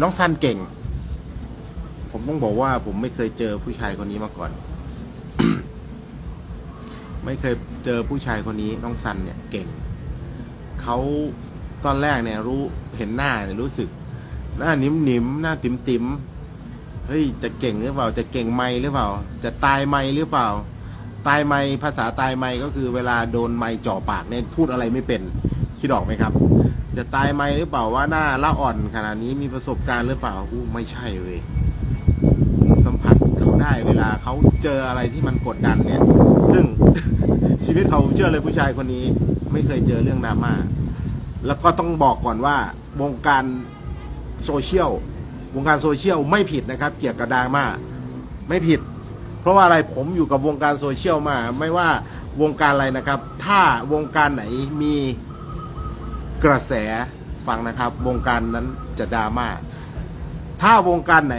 น้องซันเก่ง ผมต้องบอกว่าผมไม่เคยเจอผู้ชายคนนี้มาก่อน ไม่เคยเจอผู้ชายคนนี้น้องซันเนี่ยเก่ง เขาตอนแรกเนี่ยรู้เห็นหน้าเนี่ยรู้สึก หน้านิ่มๆิมหน้าติ๋มติมๆเฮ้ยจะเก่งหรือเปล่า จะเก่งไม่หรือเปล่า จะตายไม่หรือเปล่า ตายไม่ภาษาตายไม่ก็คือเวลาโดนไม่จ่อปากเนี่ยพูดอะไรไม่เป็นคิดออกไหมครับ จะตายไหมหรือเปล่าว่าหน้าละอ่อนขนาดนี้มีประสบการณ์หรือเปล่าอู้ไม่ใช่เว้ยสัมผัสเขาได้เวลาเขาเจออะไรที่มันกดดันเนี่ย ซึ่งชีวิตเขาเชื่อเลยผู้ชายคนนี้ ไม่เคยเจอเรื่องดราม่าแล้วก็ต้องบอกก่อนว่าวงการโซเชียลวงการโซเชียลไม่ผิดนะครับ เกี่ยวกับดราม่าไม่ผิด เพราะว่าอะไรผมอยู่กับวงการโซเชียลมา ไม่ว่าวงการอะไรนะครับ ถ้าวงการไหนมี กระแสฟังนะครับ วงการนั้นจะดราม่าถ้าวงการไหน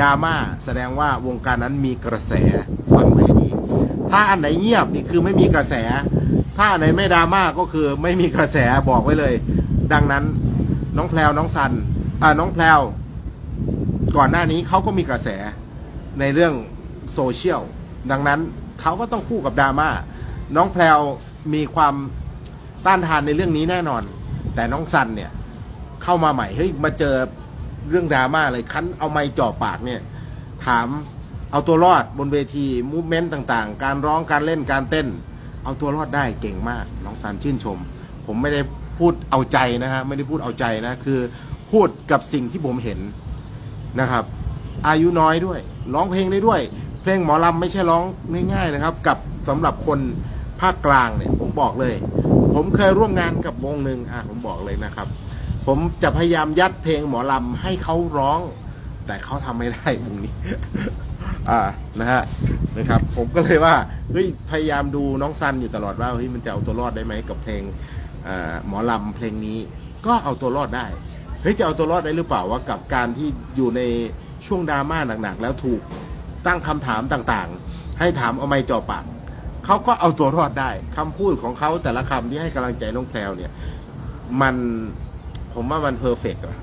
ดราม่าแสดงว่าวงการนั้นมีกระแสฟังไว้ดีถ้าอันไหนเงียบนี่คือไม่มีกระแส ถ้าอันไหนไม่ดราม่าก็คือไม่มีกระแสบอกไว้เลย ดังนั้นน้องแพลวน้องซันอ่าน้องแพลวก่อนหน้านี้เขาก็มีกระแสในเรื่องโซเชียลดังนั้นเขาก็ต้องคู่กับดราม่าน้องแพลวมีความต้านทานในเรื่องนี้แน่นอน แต่น้องซันเนี่ย เข้ามาใหม่เฮ้ยมาเจอเรื่องดราม่าเลยคันเอาไม้จ่อปากเนี่ย ถามเอาตัวรอดบนเวทีมูฟเมนต์ต่างๆ การร้องการเล่นการเต้น เอาตัวรอดได้เก่งมาก น้องซันชื่นชม ผมไม่ได้พูดเอาใจนะฮะไม่ได้พูดเอาใจนะ คือพูดกับสิ่งที่ผมเห็นนะครับ อายุน้อยด้วย ร้องเพลงได้ด้วย เพลงหมอลำไม่ใช่ร้องง่ายๆนะครับ กับสำหรับคนภาคกลางเนี่ยผมบอกเลย ผมเคยร่วมงานกับวงหนึ่งอะผมบอกเลยนะครับ ผมจะพยายามยัดเพลงหมอลำให้เขาร้อง แต่เขาทำไม่ได้วงนี้ อ่านะฮะนะครับ ผมก็เลยว่าเฮ้ยพยายามดูน้องซันอยู่ตลอดว่าเฮ้ยมันจะเอาตัวรอดได้ไหมกับเพลงหมอลำเพลงนี้ก็เอาตัวรอดได้เฮ้ยจะเอาตัวรอดได้หรือเปล่าว่ากับการที่อยู่ในช่วงดราม่าหนักๆแล้วถูกตั้งคำถามต่างๆ ให้ถามเอาไม้จ่อปาก เขาก็เอาตัวรอดได้คำพูดของเขาแต่ละคำที่ให้กำลังใจน้องแพลวเนี่ย มันผมว่ามันเพอร์เฟกต์อะ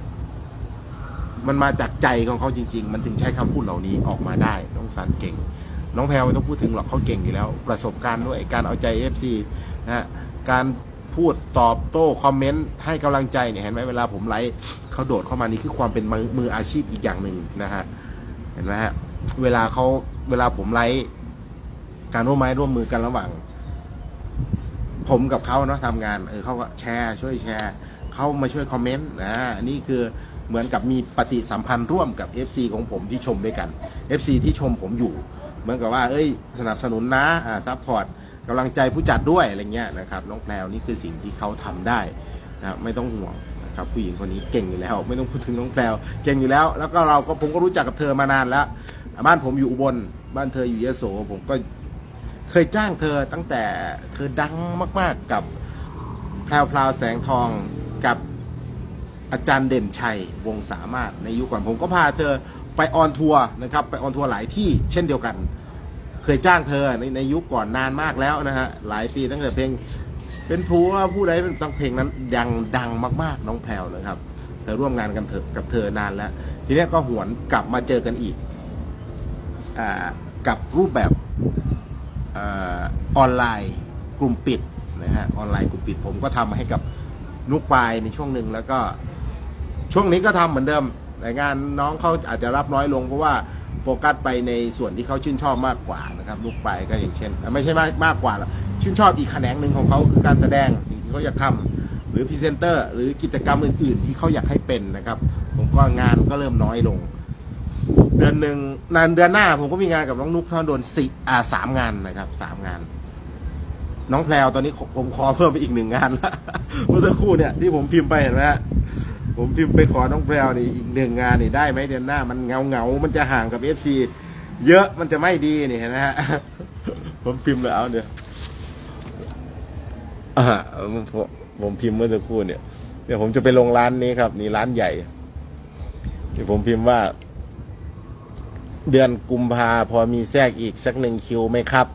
มันมาจากใจของเขาจริง ๆ มันถึงใช้คำพูดเหล่านี้ออกมาได้ น้องสันเก่ง น้องแพลวไม่ต้องพูดถึงหรอกเขาเก่งอยู่แล้ว ประสบการณ์ด้วยการเอาใจเอฟซีนะฮะการพูดตอบโต้คอมเมนต์ให้กำลังใจเนี่ยเห็นไหมเวลาผมไลฟ์เขาโดดเข้ามานี่คือความเป็นมือมืออาชีพอีกอย่างหนึ่งนะฮะเห็นไหมฮะเวลาเขาเวลาผมไลฟ์ การร่วมไม้ร่วมมือกันระหว่าง ผมกับเขาเนาะทำงาน เออเขาก็แชร์ ช่วยแชร์เขามาช่วยคอมเมนต์นะนี่คือเหมือนกับมีปฏิสัมพันธ์ร่วมกับ FC ของผมที่ชมด้วยกัน FC ที่ชมผมอยู่ เหมือนกับว่า เอ้ย สนับสนุนนะอ่าซัพพอร์ตกำลังใจผู้จัดด้วยอะไรเงี้ยนะครับน้องแพลวนี่คือสิ่งที่เขาทำได้นะไม่ต้องห่วงนะครับผู้หญิงคนนี้เก่งอยู่แล้ว ไม่ต้องพูดถึงน้องแพลวเก่งอยู่แล้ว แล้วก็เราก็ผมก็รู้จักกับเธอมานานแล้ว บ้านผมอยู่อุบลบ้านเธออยู่ยโสผมก็ เคยจ้างเธอตั้งแต่เธอดังมาก ๆ กับแพรวพราวแสงทองกับอาจารย์เด่นชัยวงสามารถในยุคก่อนผมก็พาเธอไปออนทัวร์นะครับไปออนทัวร์หลายที่เช่นเดียวกัน เคยจ้างเธอในในยุคก่อนนานมากแล้วนะฮะหลายปีตั้งแต่เพลง เป็นผัวผู้ใดเป็นตั้งเพลงนั้นดังดังมากๆ น้องแพรวนะครับเธอร่วมงานกันเถอะกับเธอนานแล้ว ทีนี้ก็หวนกลับมาเจอกันอีกอกับรูปแบบ ออนไลน์กลุ่มปิดนะฮะออนไลน์กลุ่มปิดผมก็ทำให้กับนุกปลายในช่วงหนึ่งแล้วก็ช่วงนี้ก็ทำเหมือนเดิมแต่งานน้องเขาอาจจะรับน้อยลงเพราะว่าโฟกัสไปในส่วนที่เขาชื่นชอบมากกว่านะครับลูกปายก็อย่างเช่น ไม่ใช่มากมากกว่าหรอกชื่นชอบอีกแขนงหนึ่งของเขาคือการแสดงสิ่งที่เขาอยากทำหรือพรีเซนเตอร์หรือกิจกรรมอื่น ๆ ที่เขาอยากให้เป็นนะครับ ผมก็งานก็เริ่มน้อยลง เดือนหนึ่งนานเดือนหน้า ผมก็มีงานกับน้องนุ๊กท่านโดนสี่อ่าสามงานนะครับสามงาน น้องแพลวตอนนี้ผมขอเพิ่มไปอีกหนึ่งงานละเมื่อสักครู่เนี่ยที่ผมพิมพ์ไปเห็นไหมฮะผมพิมพ์ไปขอน้องแพลวนี่อีกหนึ่งงานนี่ได้ไหมเดือนหน้า มันเงาเงามันจะห่างกับเอฟซีเยอะมันจะไม่ดีนี่เห็นไหมฮะผมพิมพ์เลยเอาเดี๋ยวผมผมพิมพ์เมื่อสักครู่เนี่ยเดี๋ยวผมจะไปลงร้านนี้ครับ นี่ร้านใหญ่เดี๋ยวผมพิมพ์ว่า เดือนกุมภาพอมีแทรกอีกสักหนึ่งคิวไหมครับ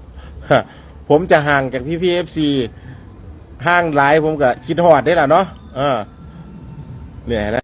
ผมจะห่างจากพี่พีเอฟซีห้างหลายผมก็คิดหอดได้ละเนาะเออเนี่ยนะ